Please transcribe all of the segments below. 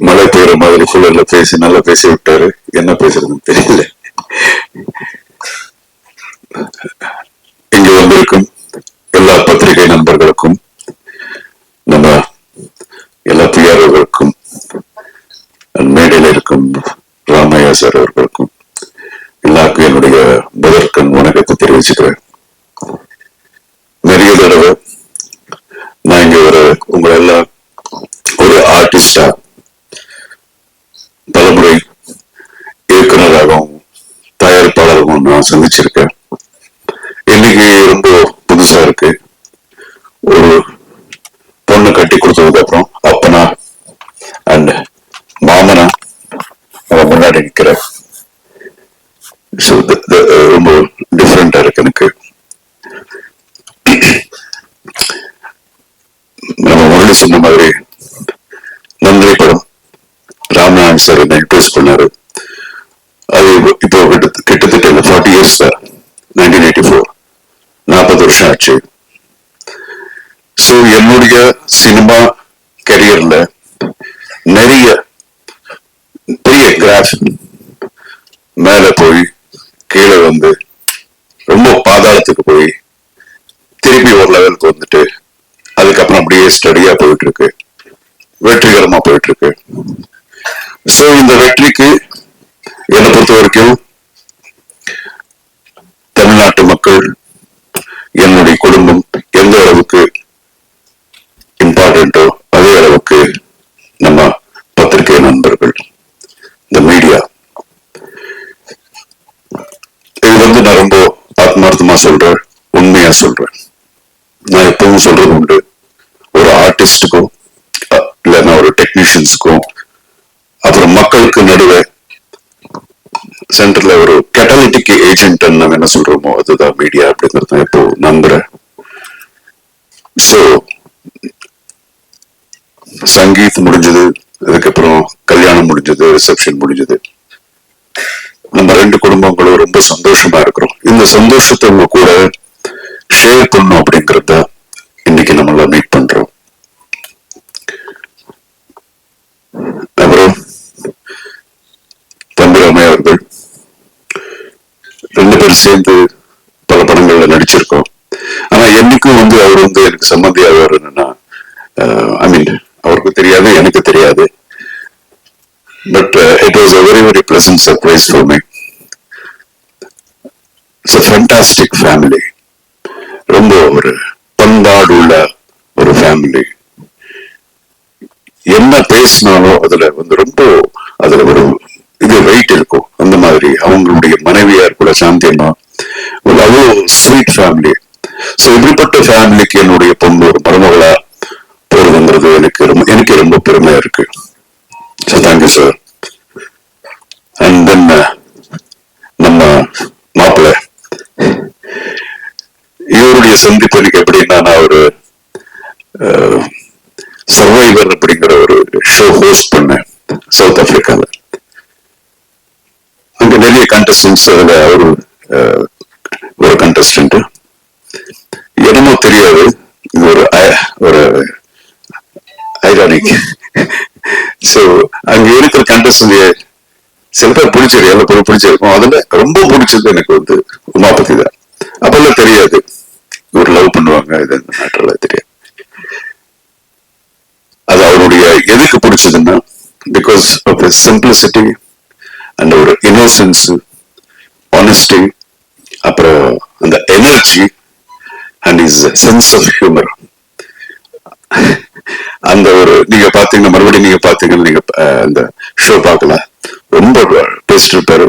மழை பெய்யுற மாதிரி குளிர்ல பேசி நல்லா பேசி விட்டாரு. என்ன பேசுறதுன்னு தெரியல. இங்கு வந்திருக்கும் எல்லா பத்திரிகை நண்பர்களுக்கும் நம்ம எல்லா பிஆர்ஓகளுக்கும் மேடையில் இருக்கும் ராமையா சார் அவர்களுக்கும் எல்லாருக்கும் என்னுடைய முதற்கண் வணக்கத்தை தெரிவிச்சுக்கிறேன் நிறைய தடவை நான் இங்க ஒரு உங்களை எல்லாம் ஒரு ஆர்டிஸ்டா பலமுறை இயக்குனராகவும் தயாரிப்பாளராகவும் நான் சந்திச்சிருக்கேன் இன்னைக்கு ரொம்ப புதுசா இருக்கு. ஒரு பொண்ணு கட்டி கொடுத்ததுக்கு அப்புறம் அப்பனா அண்ட் மாமனா அவன் முன்னாடி நிற்கிறேன் ஸோ uh, ரொம்ப டிஃப்ரெண்டா இருக்கு எனக்கு. நம்ம முன்னாடி சொன்ன மாதிரி நன்றி படம் ராம்நாதன் சார் என்ன இன்ட்ரோஸ் பண்ணாரு அது இப்போ கிட்ட- கிட்டத்தட்ட forty years nineteen eighty four நாற்பது வருஷம் ஆச்சு ஸோ என்னுடைய சினிமா கரியர்ல நிறைய பெரிய கிராஃப் மேல போய் கீழே வந்து ரொம்ப பாதாளத்துக்கு போய் திருப்பி ஒரு லெவலுக்கு வந்துட்டு அதுக்கப்புறம் அப்படியே ஸ்டடியா போயிட்டு இருக்கு வெற்றிகரமா போயிட்டு இருக்கு சோ இந்த வெற்றிக்கு என்னை பொறுத்த வரைக்கும் தமிழ்நாட்டு மக்கள் என்னுடைய குடும்பம் எந்த அளவுக்கு இம்பார்ட்டன்ட்டோ அதே அளவுக்கு நம்ம பத்திரிகை நண்பர்கள் இந்த மீடியா இது வந்து நான் ரொம்ப நான் சொல்றேன். உண்மையா சொல்றேன். நான் எப்பவும் சொல்றது உண்டு. ஒரு ஆர்டிஸ்டுக்கும் இல்லைன்னா ஒரு டெக்னீஷியன்ஸுக்கும் அப்புறம் மக்களுக்கு நடுவே சென்டர்ல ஒரு கெட்டாலிட்டிக் ஏஜென்ட் நம்ம என்ன சொல்றோமோ அதுதான் மீடியா அப்படிங்கிறது தான் இப்போ நம்புறேன். ஸோ சங்கீத் முடிஞ்சது அதுக்கப்புறம் கல்யாணம் முடிஞ்சது ரிசப்ஷன் முடிஞ்சது. நம்ம ரெண்டு குடும்பங்களும் ரொம்ப சந்தோஷமா இருக்கிறோம். இந்த சந்தோஷத்தை உங்க கூட ஷேர் பண்ணும் அப்படிங்கறத இன்னைக்கு நம்மள மீட் பண்றோம். அப்புறம் தம்பிராமை அவர்கள் ரெண்டு பேரும் சேர்ந்து பல படங்கள்ல நடிச்சிருக்கோம். ஆனா என்னைக்கும் வந்து அவர் வந்து எனக்கு சம்மந்தி என்னன்னா ஐ மீன் அவருக்கு தெரியாது எனக்கு தெரியாது. But was a very, very very surprise for me. Me it's a fantastic family ரொம்ப ஒரு பண்பாடு உள்ள ஒரு ஃபேமிலி என்ன பேசினாலும் அதுல வந்து ரொம்ப அதுல ஒரு இது வெயிட் இருக்கும். அந்த மாதிரி அவங்களுடைய மனைவியார் கூட சாந்தியமா ஒரு அவ்வளோ ஸ்வீட் ஃபேமிலி ஸோ இப்படிப்பட்ட ஃபேமிலிக்கு என்னுடைய இவருடைய சந்திப்பு எப்படின்னா நான் ஒரு சர்வைவர் அப்படிங்கிற ஒரு ஷோ ஹோஸ்ட் பண்ணேன் சவுத் ஆப்பிரிக்கால அங்க நிறைய கண்டஸ்டன்ஸ் அதுல அவரு ஒரு கண்டஸ்டன்ட் என்னமோ தெரியாது. இது ஒரு ஒரு ஐரானிக் ஸோ அங்க இருக்கிற கண்டஸ்டன்ட் சில பேர் பிடிச்சிருக்கு எல்லா பிடிச்சிருக்கும் அதுல ரொம்ப பிடிச்சது எனக்கு வந்து உமாபதி தான். அப்பெல்லாம் தெரியாது. இவர் லவ் பண்ணுவாங்க இது அந்த மேட்டர்லாம் தெரியாது. அது அவருடைய எதுக்கு பிடிச்சதுன்னா பிகாஸ் ஆஃப் சிம்பிளிசிட்டி அண்ட் ஒரு இன்னோசன்ஸ் ஆனஸ்டி அப்புறம் அந்த energy and is sense of humour அந்த ஒரு நீங்க பாத்தீங்கன்னா மறுபடியும் நீங்க பாத்தீங்கன்னா நீங்க அந்த ஷோ பார்க்கலாம் ரொம்ப பேசிட்டு இருப்பாரு.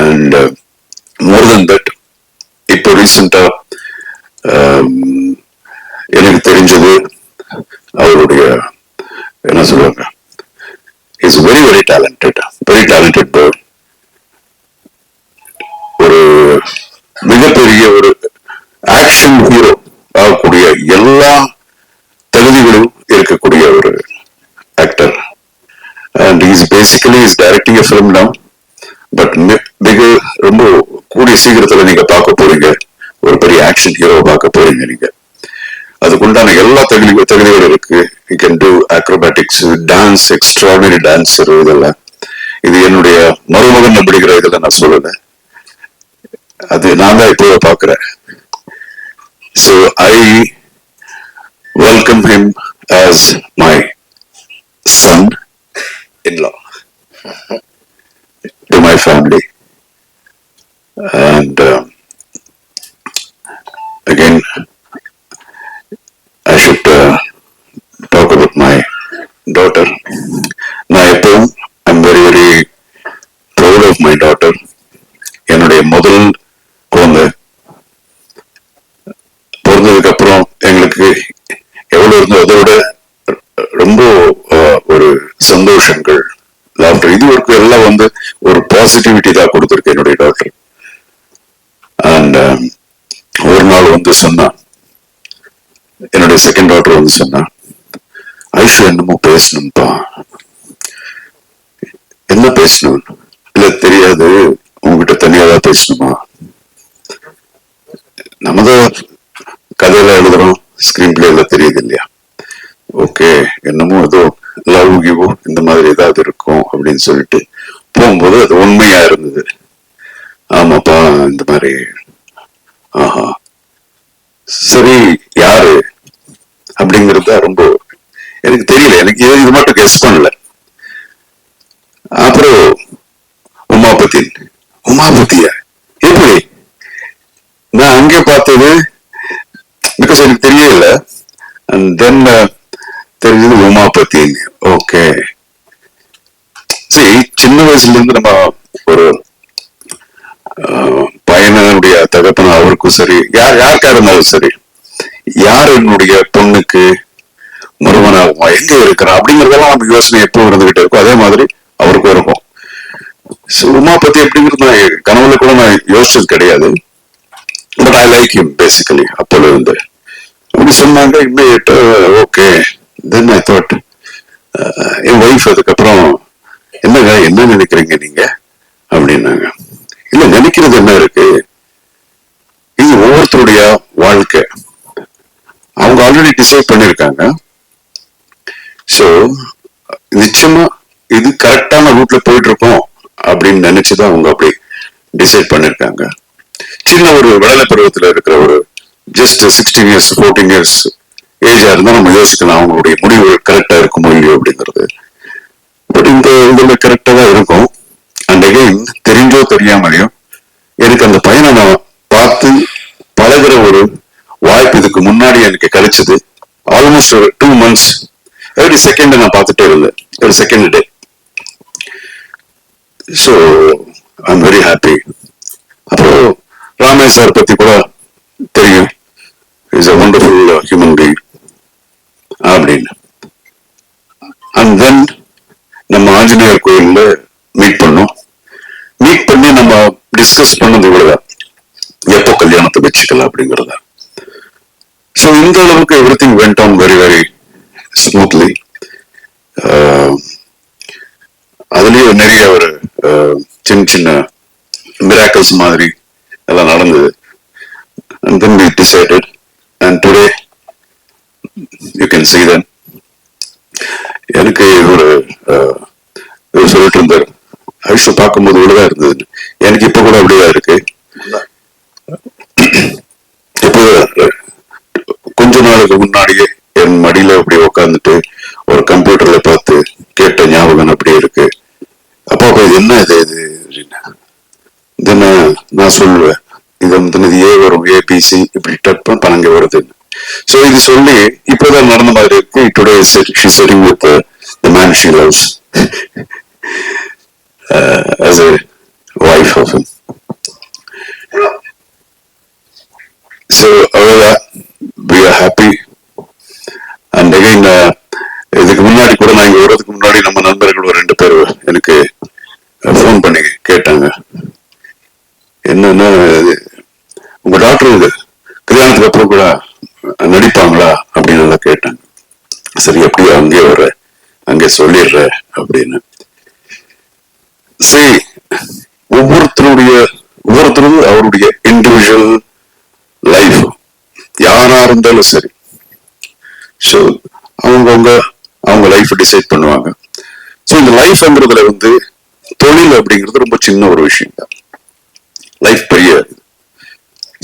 அண்ட் மோர் தென் தட் இப்போ ரீசெண்டா வந்து அவருடைய என்ன சொல்லுவாங்க? Is very very talented very talented bird ஒரு மிகப்பெரிய ஒரு ஆக்ஷன் ஹீரோ ஆகக்கூடிய எல்லா தகுதிகளும் இருக்கக்கூடிய ஒரு actor and is basically is directing film now. But மிக ரொம்ப கூடிய சீக்கிரத்துல நீங்க பார்க்க போறீங்க. ஒரு பெரிய ஆக்ஷன் ஹீரோ பார்க்க போறீங்க நீங்க. அதுக்குண்டான உண்டான எல்லா தகுதி தகுதிகளும் இருக்கு. You can do acrobatics dance extraordinary dancer இதெல்லாம். இது என்னுடைய மருமகன் அப்படிங்கிற இதில் நான் சொல்லல. அது நான் தான் இப்போ பார்க்குறேன். So I welcome him as my son in law to my family and again talk my daughter நான் எப்பவும் I'm very very proud of my daughter என்னுடைய முதல் குழந்தை. பிறந்ததுக்கு அப்புறம் எங்களுக்கு எவ்வளவு இருந்தோ அதை விட ரொம்ப ஒரு சந்தோஷங்கள் லாப்டர் இது வரைக்கும் எல்லாம் வந்து ஒரு பாசிட்டிவிட்டி தான் கொடுத்துருக்கு என்னுடைய டாக்டர் அண்ட் ஒரு நாள் வந்து சொன்னா என்னுடைய செகண்ட் டாக்டர் வந்து சொன்னா பேசணும்ப்பா என்ன பேசணும்? இல்ல தெரியாது. உங்ககிட்ட தனியா தான் பேசணுமா? நம்ம தான் கதையில எழுதுறோம். ஸ்கிரீன் பிளேல தெரியுது இல்லையா? ஓகே என்னமோ ஏதோ லவ் கிவோ இந்த மாதிரி ஏதாவது இருக்கும் அப்படின்னு சொல்லிட்டு போகும்போது அது உண்மையா இருந்தது. ஆமாப்பா இந்த மாதிரி. ஆஹா. சரி யாரு அப்படிங்கறது தான் ரொம்ப எனக்கு தெரியல எனக்கு இது பண்ணல அப்புறம் உமாபதி உமாபதியா எப்படி? நான் அங்கே பார்த்தது பிகாஸ் எனக்கு தெரியல. அண்ட் தென் uh, தெரிஞ்சது உமாபதி ஓகே சரி சின்ன வயசுல இருந்து நம்ம ஒரு uh, ஆஹ், பையனுடைய தகப்பன அவருக்கும் சரி யார் யாருக்கா இருந்தாலும் சரி யார் என்னுடைய பொண்ணுக்கு மருமனாகுமா எங்க இருக்கிறா அப்படிங்கறதெல்லாம் நமக்கு யோசனை எப்போ இருந்துகிட்டு இருக்கும் அதே மாதிரி அவருக்கும் இருக்கும். உமா பத்தி எப்படிங்கிறது நான் கனவுல கூட நான் யோசிச்சது கிடையாது. But I like him basically அப்போல இருந்து. அப்படி சொன்னாங்க immediate okay then I thought N wife அதுக்கப்புறம் என்னங்க என்ன நினைக்கிறீங்க நீங்க? அப்படின்னாங்க. இல்ல நினைக்கிறது என்ன இருக்கு? இது ஒவ்வொருத்தருடைய வாழ்க்கை. அவங்க ஆல்ரெடி டிசைட் பண்ணிருக்காங்க. சோ நிச்சயமா இது கரெக்டான ரூட்ல போயிட்டு இருக்கோம் அப்படின்னு நினைச்சுதான் அவங்க அப்படி டிசைட் பண்ணிருக்காங்க சின்ன ஒரு விடலை பருவத்துல இருக்கிற ஒரு just sixteen years fourteen years ஏஜா இருந்தா நம்ம யோசிக்கலாம் அவங்களுடைய முடிவு கரெக்டா இருக்குமோ இல்லையோ அப்படிங்கிறது. பட் இந்த இதுல கரெக்டா தான் இருக்கும். அண்ட் அகைன் தெரிஞ்சோ தெரியாமலையும் எனக்கு அந்த பையனை நான் பார்த்து பழகிற ஒரு வாய்ப்பு இதுக்கு முன்னாடி எனக்கு கிடைச்சது. ஆல்மோஸ்ட் ஒரு டூ மந்த்ஸ் எவ்ரி செகண்ட் நான் பார்த்துட்டே இருந்தேன். Every second day so I'm very happy அப்புறம் ராமேஷ் சார் பத்தி கூட தெரியும். Is a wonderful human being அப்படின்னு. அண்ட் தென் நம்ம ஆஞ்சநேயர் கோயில்ல மீட் பண்ணோம். மீட் பண்ணி நம்ம டிஸ்கஸ் பண்ணது இவ்வளவுதான். எப்போ கல்யாணத்தை வச்சுக்கலாம் அப்படிங்கிறத. ஸோ இந்த அளவுக்கு everything went on very very smoothly um, அதுலயும் நிறைய ஒரு um, சின்ன சின்ன மிராக்கல்ஸ் மாதிரி எல்லாம் நடந்தது. And then we decided and today you can see தன் எனக்கு ஒரு uh, சொல்லிட்டு இருந்தார். ஐஷு பார்க்கும்போது இவ்வளவுதான் இருந்தது எனக்கு இப்ப கூட அப்படியே இருக்கு இப்போ கொஞ்ச நாளுக்கு முன்னாடியே என் மடியில அப்படி உட்காந்துட்டு ஒரு கம்ப்யூட்டர்ல பார்த்து கேட்ட ஞாபகம் அப்படியே இருக்கு அப்பா அப்பா இது என்ன இது இது அப்படின்னா தென் நான் சொல்லுவேன். இது வந்து ஏ வரும் ஏபிசி இப்படி டட் பண்ண பணங்க வருது. சோ இது சொல்லி இப்போதான் நடந்த மாதிரி இருக்கு. Today she setting with the man she loves as a wife of him so அவ்வளவுதான் we are happy and again uh, இதுக்கு முன்னாடி கூட நான் இங்க வர்றதுக்கு முன்னாடி நம்ம நண்பர்கள் ஒரு ரெண்டு பேர் எனக்கு ஃபோன் பண்ணி கேட்டாங்க என்னன்னா இது, உங்க டாக்டர் இது கல்யாணத்துக்கு அப்புறம் கூட நடிப்பாங்களா அப்படின்னு எல்லாம் கேட்டாங்க சரி எப்படியோ அங்கே வர்ற அங்கே சொல்லிடுற அப்படின்னு. சரி ஒவ்வொருத்தருடைய ஒவ்வொருத்தரும் அவருடைய இண்டிவிஜுவல் லைஃப் யாரா இருந்தாலும் சரி. ஸோ அவங்கவுங்க அவங்க லைஃப் டிசைட் பண்ணுவாங்க. ஸோ இந்த லைஃப்ங்கிறதுல வந்து தொழில் அப்படிங்கிறது ரொம்ப சின்ன ஒரு விஷயம். தான் லைஃப் பெரிய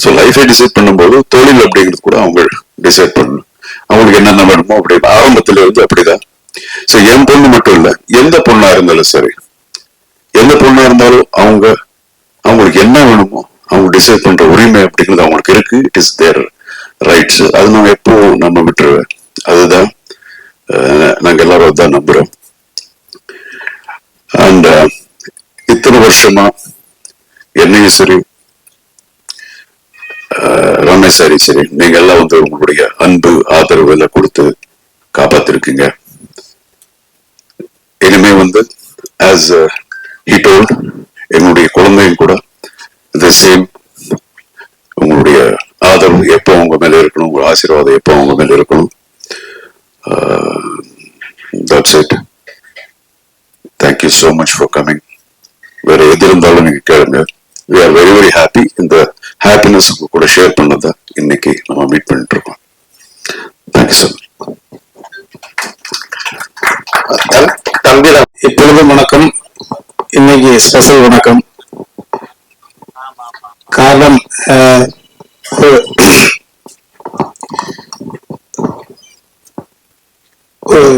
ஸோ லைஃபை டிசைட் பண்ணும்போது தொழில் அப்படிங்கிறது கூட அவங்க டிசைட் பண்ணணும். அவங்களுக்கு என்னென்ன வேணுமோ அப்படி ஆரம்பத்துல இருந்து அப்படிதான். ஸோ என் பொண்ணு மட்டும் இல்ல எந்த பொண்ணா இருந்தாலும் சரி எந்த பொண்ணா இருந்தாலும் அவங்க அவங்களுக்கு என்ன வேணுமோ அவங்க டிசைட் பண்ற உரிமை அப்படிங்கிறது அவங்களுக்கு இருக்கு. இட் இஸ் தேர் ரைட்ஸ் அது நம்ம எப்போ நம்ம விட்டுருவேன் அதுதான் நாங்க எல்லாரும் அதான் நம்புறோம். அண்ட் இத்தனை வருஷமா என்னையும் சரி ரமேஷ் சரி சரி நீங்க எல்லாம் வந்து உங்களுடைய அன்பு ஆதரவு எல்லாம் கொடுத்து காப்பாத்திருக்கீங்க. இனிமே வந்து ஆஸ் ஹி டோல்ட் என்னுடைய குழந்தையும் கூட த சேம் உங்களுடைய ஆதரவு எப்போ உங்க மேல இருக்கணும் உங்க ஆசீர்வாதம் எப்போ உங்க மேல இருக்கணும். That's it thank you so much for coming வேற எது இருந்தாலும் நீங்க கேளுங்க. We are very very happy இந்த ஹாப்பினஸ் உங்க கூட ஷேர் பண்ணதை இன்னைக்கு நம்ம மீட் பண்ணிட்டு இருக்கோம். தேங்க்யூ சார் தம்பிதான் இப்பொழுது வணக்கம். இன்னைக்கு ஸ்பெஷல் வணக்கம். காரணம் ஒரு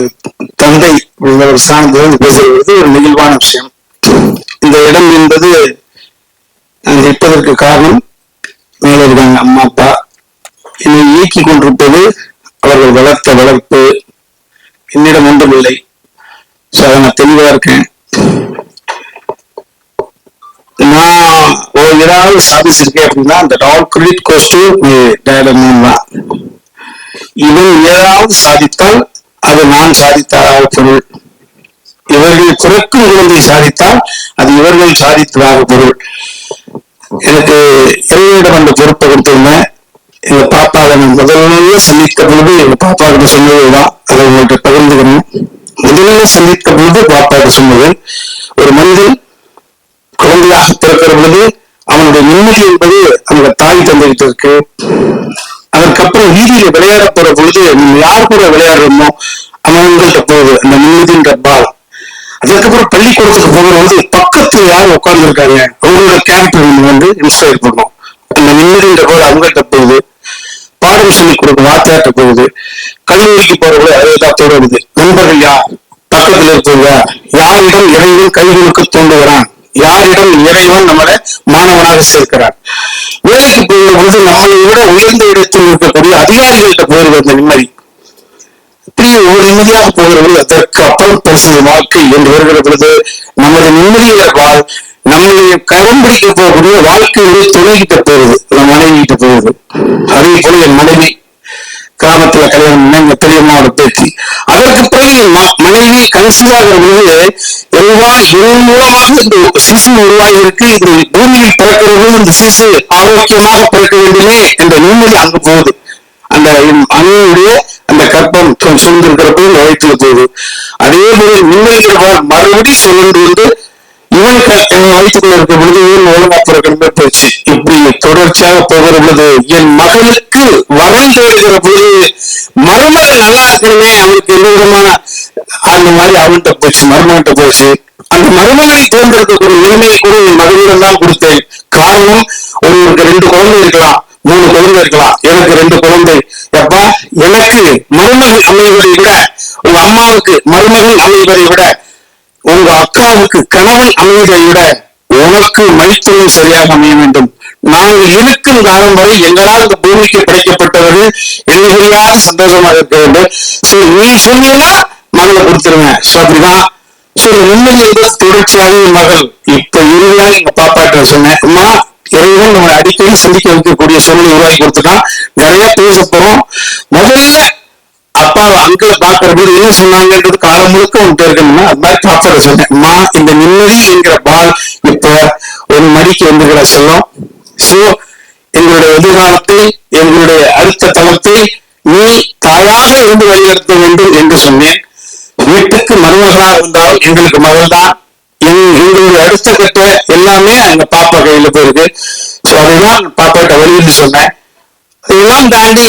தந்தை ஒரு சாணத்திலிருந்து பேசுகிறது ஒரு நெகிழ்வான விஷயம். இந்த இடம் என்பது நான் இருப்பதற்கு காரணம் மேலே இருக்காங்க அம்மா அப்பா. என்னை இயக்கி கொண்டிருப்பது அவர்கள் வளர்த்த வளர்ப்பு. என்னிடம் ஒன்றுமில்லை ஸோ அதை நான் தெளிவா இருக்கேன். நான் ஒரு ஏதாவது சாதிச்சிருக்கேன் அப்படின்னா அந்த ஆல் கிரெடிட் கோஸ் டு தான். இவன் ஏதாவது சாதித்தால் அது நான் சாதித்ததாக பொருள். இவர்கள் பிறக்கும் குழந்தை சாதித்தால் அது இவர்கள் சாதித்ததாக பொருள். எனக்கு இறைவனிடம் அந்த பொறுப்பை கொடுத்திருந்தேன். எங்க பாப்பாவை நான் முதல்ல சந்தித்த பொழுது எங்க பாப்பா கிட்ட சொன்னதுதான். அதை உங்கள்கிட்ட பகிர்ந்துக்கணும். முதல்ல சந்தித்த பொழுது பாப்பா சொன்னது. ஒரு மனிதன் குழந்தையாக பிறக்கிற பொழுது அவனுடைய நிம்மதி என்பது அவங்க தாய் தந்தைகிட்ட இருக்கு அதற்கப்புறம் வீதியில விளையாட போற பொழுது நம்ம யார் கூட விளையாடுறோமோ அவங்கள்ட்ட போகுது அந்த நிம்மதின்ற பால் அதுக்கப்புறம் பள்ளிக்கூடத்துக்கு போகும்போது பக்கத்துல யார் உட்கார்ந்துருக்காங்க. அவங்களோட கேரக்டர் நம்ம வந்து இன்ஸ்பயர் பண்ணும். அந்த நிம்மதின்ற பால் அவங்கள்ட்ட போகுது. பாடம் சொல்லி கொடுக்கும் வாத்தியார்ட்ட போகுது. கல்லூரிக்கு போறவங்க அதேதான் தொடருது நண்பர்கள் யார்? பக்கத்தில் இருக்கவங்க. யாரிடம் இறைவன் கைகளுக்கு தூண்டுகிறான்? யாரிடம் இறைவன் நம்மளை மாணவனாக சேர்க்கிறான் வேலைக்கு போகிற பொழுது நம்மளை விட உயர்ந்த இடத்தில் இருக்கக்கூடிய அதிகாரிகள்கிட்ட போயிருது அந்த நிம்மதி. இப்படி ஒரு நிம்மதியாக போகிறவர்கள் அதற்கு அப்புறம் பரிசு வாழ்க்கை என்று வருகிற பொழுது நமது நிம்மதியை வாழ் நம்முடைய கரம் பிடிக்க போகக்கூடிய வாழ்க்கையிலே துணைகிட்ட போகுது நம்ம மனைவி கிட்ட போகுது அதே போல என் மனைவி கிராமத்துல கல்யாணம் பண்ண எங்க பெரியம்மாவோட பேச்சு அதற்கு பிறகு மனைவி கன்சீவாகிற பொழுது எல்லா என் மூலமாக இந்த சிசு உருவாகி இருக்கு. இந்த பூமியில் பிறக்கிறது இந்த சிசு ஆரோக்கியமாக பிறக்க வேண்டுமே என்ற நிம்மதி அங்கு போகுது. அந்த அண்ணனுடைய அந்த கற்பம் சு- போது வயிற்றுல போகுது. அதே போல நிம்மதிக்கிறவர் மறுபடியும் சுழன்று வந்து இவன் என் வயிற்றுக்குள்ள இருக்கும் பொழுது இவன் ஒழுங்கா பிறக்கணுமே போச்சு இப்படி தொடர்ச்சியாக போகிற பொழுது என் மகனுக்கு வரம் தேடுகிற பொழுது மருமகன் நல்லா இருக்கணுமே அவனுக்கு எந்த விதமான அந்த மாதிரி அவன்கிட்ட போச்சு மருமகன்கிட்ட போச்சு அந்த மருமகனை தேர்ந்தெடுக்கக்கூடிய உரிமையை கூட என் மகனிடம் தான் கொடுத்தேன். காரணம் உங்களுக்கு ரெண்டு குழந்தை இருக்கலாம் மூணு குழந்தை இருக்கலாம் எனக்கு ரெண்டு குழந்தை. எப்பா எனக்கு மருமகன் அமைவதை விட உங்க அம்மாவுக்கு மருமகன் அமைவதை விட உங்க அக்காவுக்கு கணவன் அமைவதை விட உனக்கு மனிதனும் சரியாக அமைய வேண்டும். நாங்கள் இருக்கும் காலம் வரை எங்களால் இந்த பூமிக்கு படைக்கப்பட்டவர்கள் எங்களியாக சந்தோஷமாக இருக்க வேண்டும். சோ நீ சொன்னீங்கன்னா மகளை கொடுத்துருவேன் சோ அப்படிதான் சோ உண்மை என்பது தொடர்ச்சியாக என் மகள் இப்ப இறுதியாக எங்க பாப்பாட்ட சொன்னேன். அம்மா இறைவன் நம்ம அடிக்கடி சிந்திக்க வைக்கக்கூடிய சூழ்நிலை உருவாக்கி கொடுத்துட்டான். நிறைய பேச போறோம். முதல்ல அப்பாவை அங்கிள பாக்குற போது என்ன சொன்னாங்கன்றது காலம் முழுக்க உன்கிட்ட இருக்கணும்னா அது மாதிரி பாப்பாட சொன்னேன். இந்த நிம்மதி என்கிற பால் இப்ப ஒரு மடிக்கு வந்துகிற சொல்லும். சோ எங்களுடைய எதிர்காலத்தை எங்களுடைய அடுத்த தளத்தை நீ தாயாக இருந்து வழிநடத்த வேண்டும் என்று சொன்னேன். வீட்டுக்கு மருமகளா இருந்தால் எங்களுக்கு மகள் தான் எங்களுடைய அடுத்த கட்ட எல்லாமே அந்த பாப்பா கையில போயிருக்கு. சோ அதுதான் பாப்பாட்ட வலியுறுத்தி சொன்னேன். இதெல்லாம் தாண்டி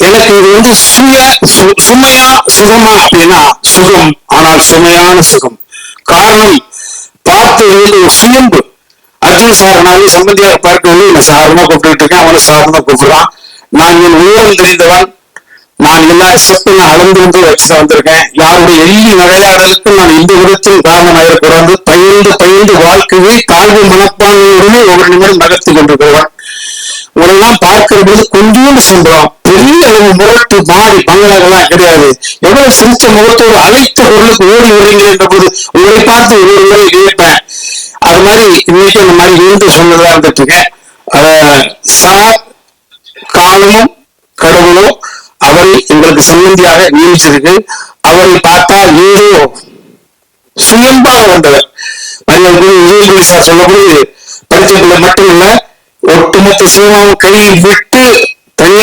எனக்கு இது வந்து சுய சு- சுமையா சுகமா அப்படின்னா சுகம். ஆனால் சுமையான சுகம். காரணம் பார்த்து வந்து ஒரு சுயம்பு அர்ஜுன் சார்னாலே சம்பந்தியாக பார்க்கவில்லை என்ன சாரமா கூப்பிட்டு இருக்கேன். அவனை சாரமா கூப்பிடுறான். நான் என் உயரம் தெரிந்தவன். நான் எல்லா ஸ்டெப்பும் நான் அளந்து வந்து வச்சுதான் வந்திருக்கேன். யாருடைய எள்ளி நகையாடலுக்கு நான் இந்த விதத்தில் காரணமாயிருக்கிறது. பயிர்ந்து பயிர்ந்து வாழ்க்கையை தாழ்வு மனப்பான்மையுடனே ஒவ்வொரு நிமிடம் நகர்த்தி கொண்டிருக்கிறவன். உங்களெல்லாம் பார்க்கிற போது கொஞ்சோண்டு சம்பளம் பெரிய அளவு மாறி பங்களாகலாம் கிடையாது. எவ்வளவு சிரித்த முகத்தோடு அனைத்து பொருளுக்கு ஓடி வரீங்க என்ற போது உங்களை பார்த்து ஒரு முறை கேட்பேன். அது மாதிரி இன்னைக்கு இந்த மாதிரி இருந்து சொன்னதா இருந்துட்டு இருக்கேன் சார் காலமும் கடவுளும் அவரை எங்களுக்கு சம்பந்தியாக நியமிச்சிருக்கு. அவரை பார்த்தா ஏதோ சுயம்பாக வந்தவர். மரியாதை சொல்லக்கூடிய படித்ததுல மட்டும் இல்ல ஒட்டுமொத்த சினிமாவும் கையில் விட்டு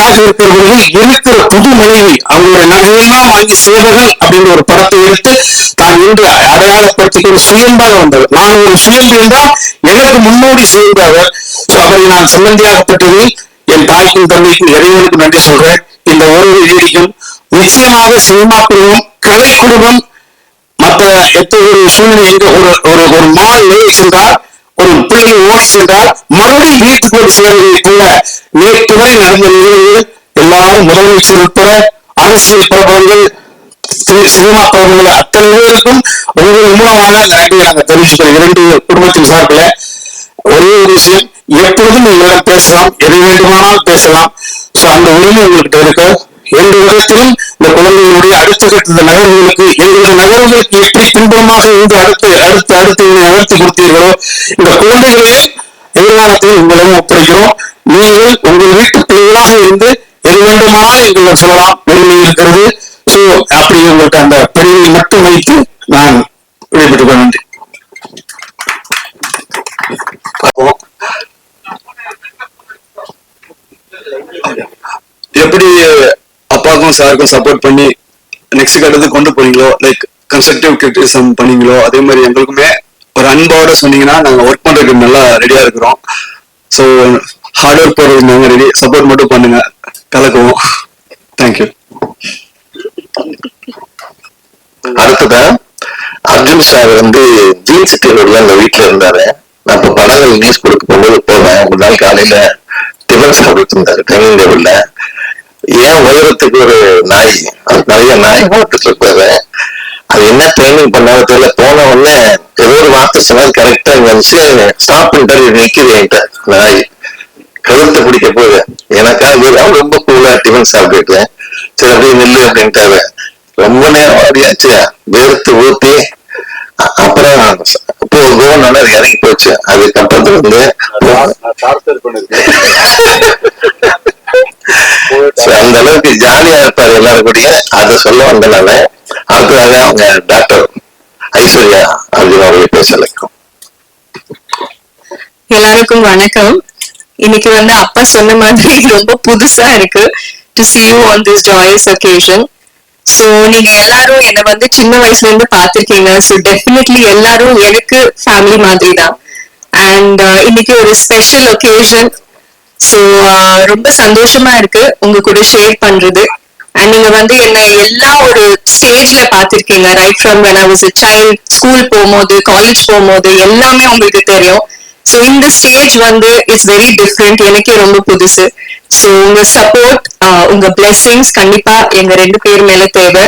தனியாக இருக்கிறவர்கள் இருக்கிற புது மனைவி அவங்களுடைய நகையெல்லாம் வாங்கி சேவகன் அப்படின்ற ஒரு படத்தை எடுத்து தான் இன்று அடையாளப்படுத்திக் கொண்டு சுயம்பாக வந்தவர். நான் ஒரு சுயம்பு என்றால் எனக்கு முன்னோடி சேர்ந்தவர் அவரை நான் சம்பந்தியாகப்பட்டது என் தாய்க்கும் தந்தைக்கும் இறைவனுக்கு நன்றி சொல்றேன். இந்த உறவு நீடிக்கும் நிச்சயமாக சினிமா குடும்பம் கலை குடும்பம் மற்ற எத்த ஒரு சூழ்நிலை ஒரு ஒரு மால் நிலை சென்றால் ஒரு பிள்ளை ஓடி சென்றால் மறுபடியும் வீட்டுக்கு வந்து சேர்வதை போல நேற்று வரை நடந்த நிகழ்வு எல்லாரும் முதலமைச்சர் உட்பட அரசியல் பிரபலங்கள் சினிமா பிரபலங்கள் அத்தனை பேருக்கும் உங்கள் மூலமாக நன்றி நாங்கள் தெரிவிச்சுக்கிறோம் இரண்டு குடும்பத்தின் சார்பில் ஒரே ஒரு விஷயம் எப்பொழுதும் எங்களிடம் பேசலாம் எது வேண்டுமானாலும் பேசலாம். சோ அந்த உரிமை உங்கள்கிட்ட இருக்கு எந்த விதத்திலும் இந்த நகரங்களுக்கு எங்களுடைய நகரங்களுக்கு எப்படி துன்பமாக இருந்து அடுத்து அடுத்து அடுத்து இதை நகர்த்தி கொடுத்தீர்களோ இந்த குழந்தைகளே எதிர்காலத்தில் உங்களிடம் ஒப்படைக்கிறோம். நீங்கள் உங்கள் வீட்டு பிள்ளைகளாக இருந்து எது வேண்டுமானால் எங்களை சொல்லலாம். உரிமை இருக்கிறது. சோ அப்படி உங்களுக்கு அந்த பெருமையை மட்டும் வைத்து நான் விடைபெற்றுக் கொள்ள நன்றி. எப்படி அப்பாவுக்கும் சாருக்கும் சப்போர்ட் பண்ணி நெக்ஸ்ட் கட்டத்துக்கு கொண்டு போறீங்களோ? லைக் கன்ஸ்ட்ரக்டிவ் கிரிட்டிசம் பண்ணீங்களோ? அதே மாதிரி எங்களுக்குமே ஒரு அன்போட சொன்னீங்கன்னா நாங்க ஒர்க் பண்றதுக்கு நல்லா ரெடியா இருக்கிறோம். ஸோ ஹார்ட் ஒர்க் போறதுக்கு நாங்க ரெடி சப்போர்ட் மட்டும் பண்ணுங்க. கலக்குவோம். தேங்க்யூ அடுத்ததா அர்ஜுன் சார் வந்து ஜீன்ஸ் டேபிள்ல அந்த வீட்டுல இருந்தாரு. நான் இப்ப படங்கள் நியூஸ் கொடுக்க போகும்போது போவேன். ஒரு நாள் காலையில டிஃபன் சாப்பிட்டு இருந்தாரு. டைனிங் டேபிள்ல. ஏன் உயரத்துக்கு ஒரு நாய்? நிறைய நாய் வளர்த்துட்டு இருப்பாரு அது என்ன ட்ரைனிங் பண்ணாத தெரியல. போன உடனே ஏதோ ஒரு வார்த்தை சொன்னாரு கரெக்டா வந்துச்சு. ஸ்டாப் பண்ணிட்டாரு நிக்குது என்கிட்ட. நாய் கழுத்தை பிடிக்க போகுது. எனக்காக ரொம்ப கூலா டிஃபன் சாப்பிட்டுட்டு சரி அப்படியே நில்லு அப்படின்ட்டாரு. ரொம்ப நேரம் ஆடியாச்சு வேர்த்து ஊத்தி அப்புறம் இப்போ அது இறங்கி போச்சு. அதுக்கப்புறத்துல வந்து அந்த அளவுக்கு ஜாலியா இருப்பாரு எல்லாரும் கூடிய. அதை சொல்ல வந்தனால அடுத்ததாக அவங்க டாக்டர் ஐஸ்வர்யா அர்ஜுன் அவர்களை பேச எல்லாருக்கும் வணக்கம். இன்னைக்கு வந்து அப்பா சொன்ன மாதிரி ரொம்ப புதுசா இருக்கு. To see you on this joyous occasion so நீங்க எல்லாரும் என்ன வந்து சின்ன வயசுல இருந்து பாத்திருக்கீங்க சோ டெஃபினெட்லி எல்லாரும் எனக்கு ஃபேமிலி மாதிரி தான் அண்ட் uh, இன்னைக்கு ஒரு ஸ்பெஷல் ஒகேஷன் சோ uh, ரொம்ப சந்தோஷமா இருக்கு. உங்க கூட ஷேர் பண்றது. அண்ட் நீங்க வந்து என்ன எல்லா ஒரு ஸ்டேஜ்ல பாத்திருக்கீங்க right from when I was a school போகும்போது காலேஜ் போகும்போது எல்லாமே உங்களுக்கு தெரியும். சோ இந்த ஸ்டேஜ் வந்து இட்ஸ் வெரி டிஃப்ரெண்ட் எனக்கே ரொம்ப புதுசு. சோ உங்க சப்போர்ட் uh, உங்க பிளெஸிங்ஸ் கண்டிப்பா எங்க ரெண்டு பேர் மேல தேவை.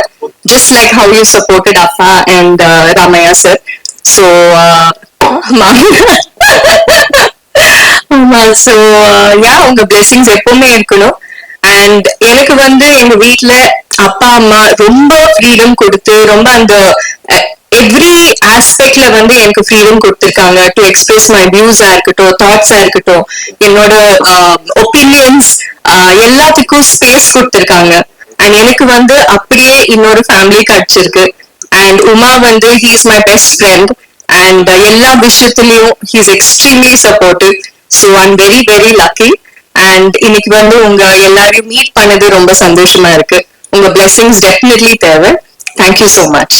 Just like how you supported அப்பா அண்ட் ராமையா சார் சோ ஆமா. சோ uh, யா உங்க பிளெஸிங்ஸ் எப்பவுமே இருக்கணும்? அண்ட் எனக்கு வந்து எங்க வீட்ல அப்பா அம்மா ரொம்ப ஃப்ரீடம் கொடுத்து ரொம்ப அந்த எவ்ரி ஆஸ்பெக்ட்ல வந்து எனக்கு ஃப்ரீடம் கொடுத்திருக்காங்க. டு எக்ஸ்பிரஸ் மை வியூஸா இருக்கட்டும் தாட்ஸா இருக்கட்டும் என்னோட ஒப்பீனியன்ஸ் எல்லாத்துக்கும் ஸ்பேஸ் கொடுத்துருக்காங்க. அண்ட் எனக்கு வந்து அப்படியே இன்னொரு ஃபேமிலி கிடைச்சிருக்கு. அண்ட் உமா வந்து he is my best friend and எல்லா விஷயத்துலயும் he is extremely supportive so I'm very very lucky and இன்னைக்கு வந்து உங்க எல்லாரையும் மீட் பண்ணது ரொம்ப சந்தோஷமா இருக்கு. உங்க பிளெஸிங்ஸ் டெஃபினெட்லி தேவை. Thank you so much